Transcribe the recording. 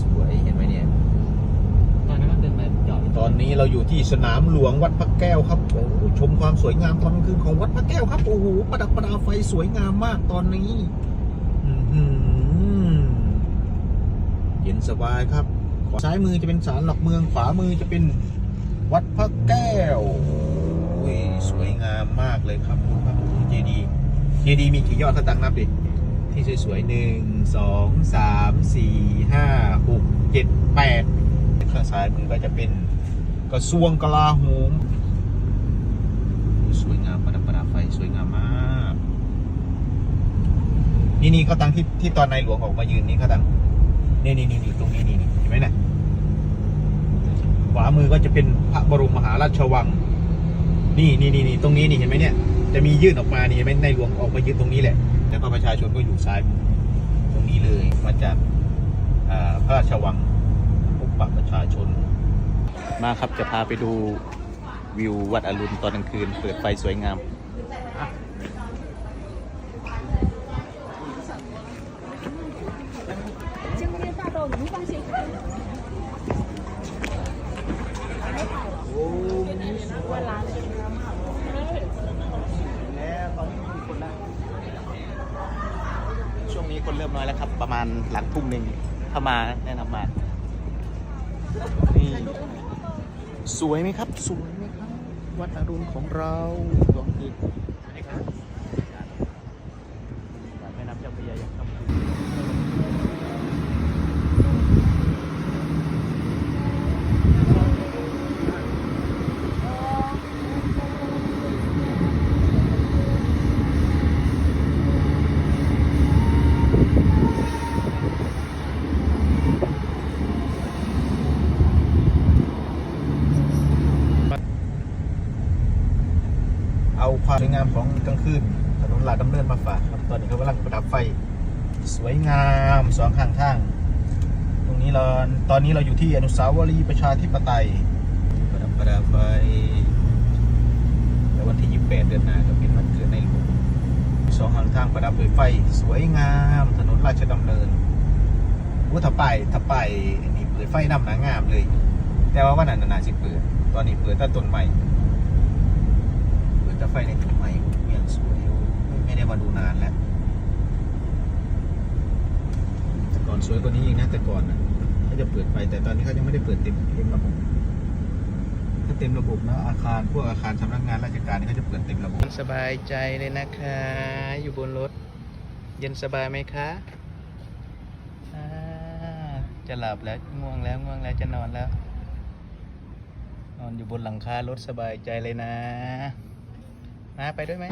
สวยเห็นไหมเนี่ย ตอนนั้นมันเป็นแบบจอดตอนนี้เราอยู่ที่สนามหลวงวัดพระแก้วครับโอ้โหชมความสวยงามตอนกลางคืนของวัดพระแก้วครับโอ้โหประดับประดาไฟสวยงามมากตอนนี้อื้อหือเย็นสบายครับขวาซ้ายมือจะเป็นศาลหลักเมืองขวามือจะเป็นวัดพระแก้วอุ้ยสวยงามมากเลยครับคุณพระเจดีเจดีมีกี่ยอดถ้าตังนับดิที่สวยๆหนึ่งสองสามสี่ห้าหก เจ็ดแปดข้างซ้ายมือก็จะเป็นกระทรวงกลาโหมสวยงามประดับประดาไฟสวยงามมาก นี่นี่เขาตั้งที่ที่ตอนในหลวงออกมายืนนี่เขาตั้งนี่นี่นี่นี่ตรงนี้นี่นี่เห็นไหมเนี่ยขวามือก็จะเป็นพระบรมมหาราชวัง นี่นี่นี่นี่ตรงนี้นี่เห็นไหมเนี่ย จะมียื่นออกมานี่เห็นไหมในหลวงออกมายืนตรงนี้แหละ แล้วก็ประชาชนก็อยู่ซ้ายมือตรงนี้เลยมาจากอ่าพระราชวัง พบปะประชาชน มาครับจะพาไปดูวิววัดอรุณตอนกลางคืน เปิดไฟสวยงาม ช่วงนี้คนเริ่มน้อยแล้วครับ ประมาณหลังทุ่มหนึ่งถ้ามาแนะนำมานี่ สวยไหมครับ สวยไหมครับ วัดอรุณของเราหลวงอีกนะครับแม่น้ำเจ้าพระยายังครับ เอา ความสวยงามของกลางคืนถนนลาดดำเนินมาฝากครับตอนนี้เขากำลังประดับไฟ สวยงามสองข้างทาง ตรงนี้เราตอนนี้เราอยู่ที่อนุสาวรีย์ประชาธิปไตย ประดับประดาไฟแล้ววันที่ 28 เดือนหน้าก็เป็นวันเกิดในหลวงสองข้างทางประดับด้วยไฟ สวยงาม ถนนราชดำเนินอู้ถ้าไปถ้าไปนี่เปิดไฟนำหนางามเลย แต่ว่าวันนั้นนานาสิเปิด ตอนนี้เปิดแต่ต้นใหม่เปิด แต่ไฟในต้นใหม่เมียงสวยไม่ไม่ได้มาดูนานแล้ว แต่ก่อนสวยกว่านี้อีกนะแต่ก่อนนะเขาจะเปิดไฟแต่ตอนนี้เขายังไม่ได้เปิดเต็มเต็มระบบถ้าเต็มระบบนะอาคารพวกอาคารสำนักงานราชการนี่เขาจะเปิดเต็มระบบสบายใจเลยนะคะ อยู่บนรถ เย็นสบายไหมคะอ่าจะหลับแล้วง่วงแล้วง่วงแล้วจะนอนแล้ว นอนอยู่บนหลังคารถสบายใจเลยนะ มาไปด้วยไหม